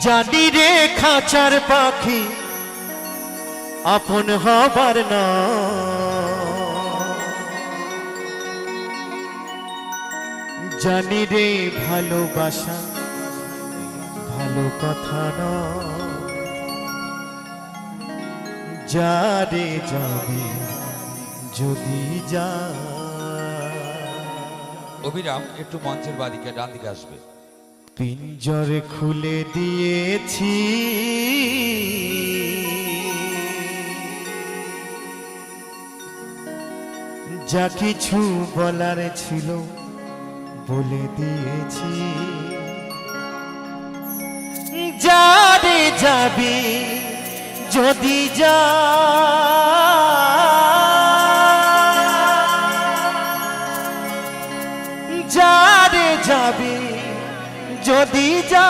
জানি রে খাঁচার পাখি আপন হবার না। জানি রে ভালোবাসা ভালো কথা না। যারে যাবে যদি যা। অভিরাম, একটু মঞ্চের বাদিকে ডান দিকে আসবে। পিঞ্জর খুলে দিয়েছি। যা কিছু বলার ছিল বলে দিয়েছি। যারে যাবি যদি যা যদি যা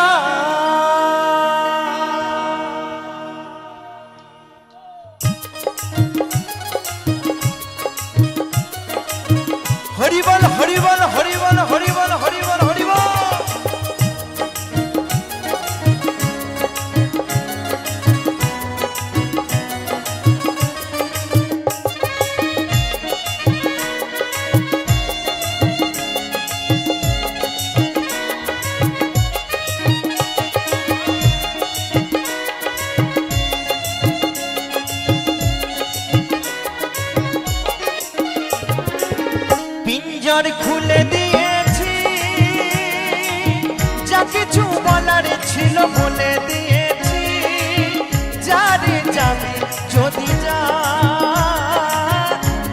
কিছু বলার ছিল বলে দিয়েছি। যারে যাবি যদি যা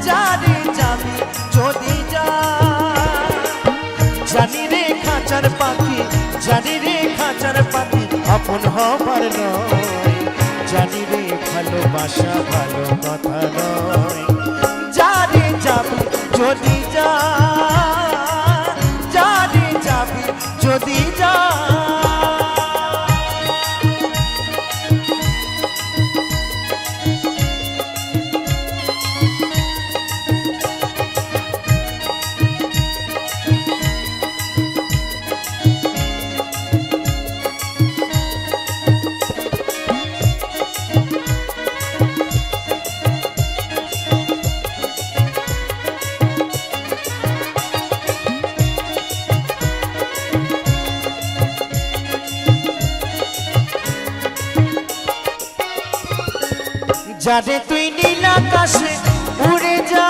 যারে যাবি যদি যা জানি রে খাঁচার পাখি, জানি রে খাঁচার পাখি, আপন হবার নয়। জানি রে ভালোবাসা ভালো কথা নয়। যারে যাবি যদি যা যারে তুই নীল আকাশে উড়ে যা।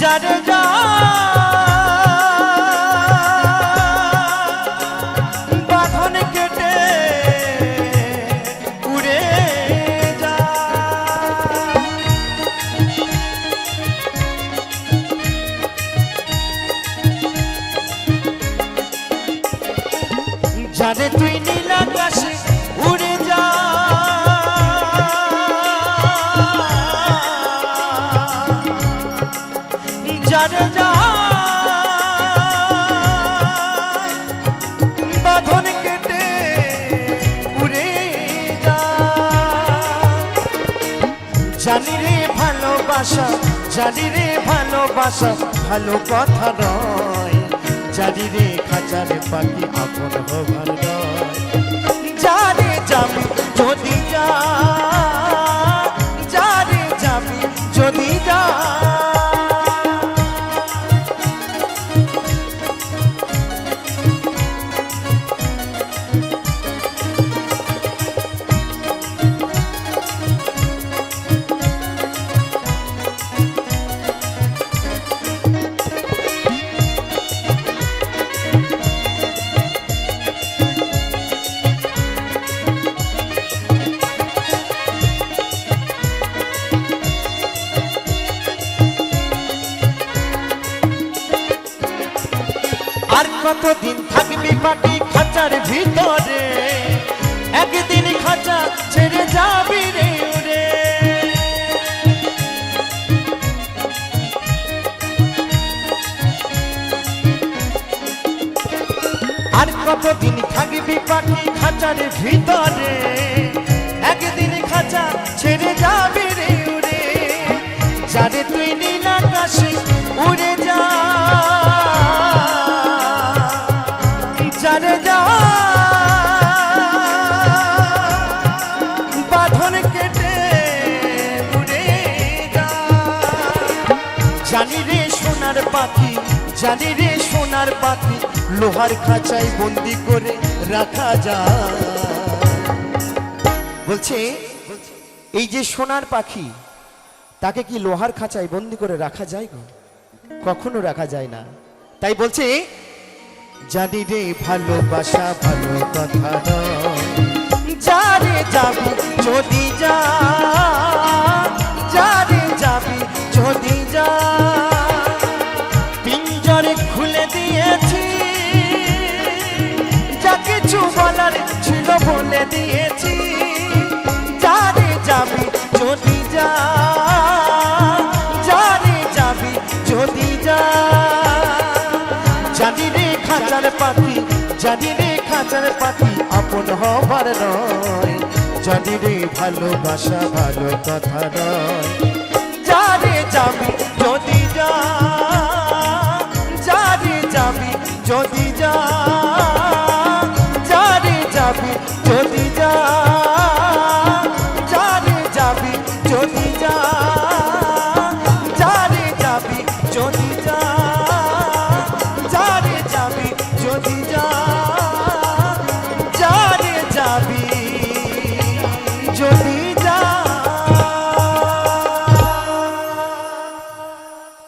যারে যা। ভালোবাসা, জানি রে ভালোবাসা, ভালো কথা নয়। জানি রে খাঁচারে পাখি আপন হবার নয়। জানে যাবি আর কতদিন থাকবি পাটি খাঁচার ভিতরে? একদিন খাঁচা ছেড়ে যাবি রে উড়ে আর কতদিন থাকবি পাখি খাঁচার ভিতরে? একদিন খাঁচা ছেড়ে যাবি রে উড়ে যারে তুই নীল আকাশে যারে যা। বাঁধন কেটে উড়ে যা। জানি রে সোনার পাখি, জানি রে সোনার পাখি, লোহার খাঁচায় বন্দি করে রাখা যায় বলছে, এই যে সোনার পাখি, তাকে কি লোহার খাঁচায় বন্দি করে রাখা যায় গো? কখনো রাখা যায় না। তাই বলছে জানি রে ভালোবাসা ভালো কথা নয়। যারে যাবি যদি যা আপন হবার নয়। জানি রে ভালোবাসা ভালো কথা নয়। যারে যাবি যদি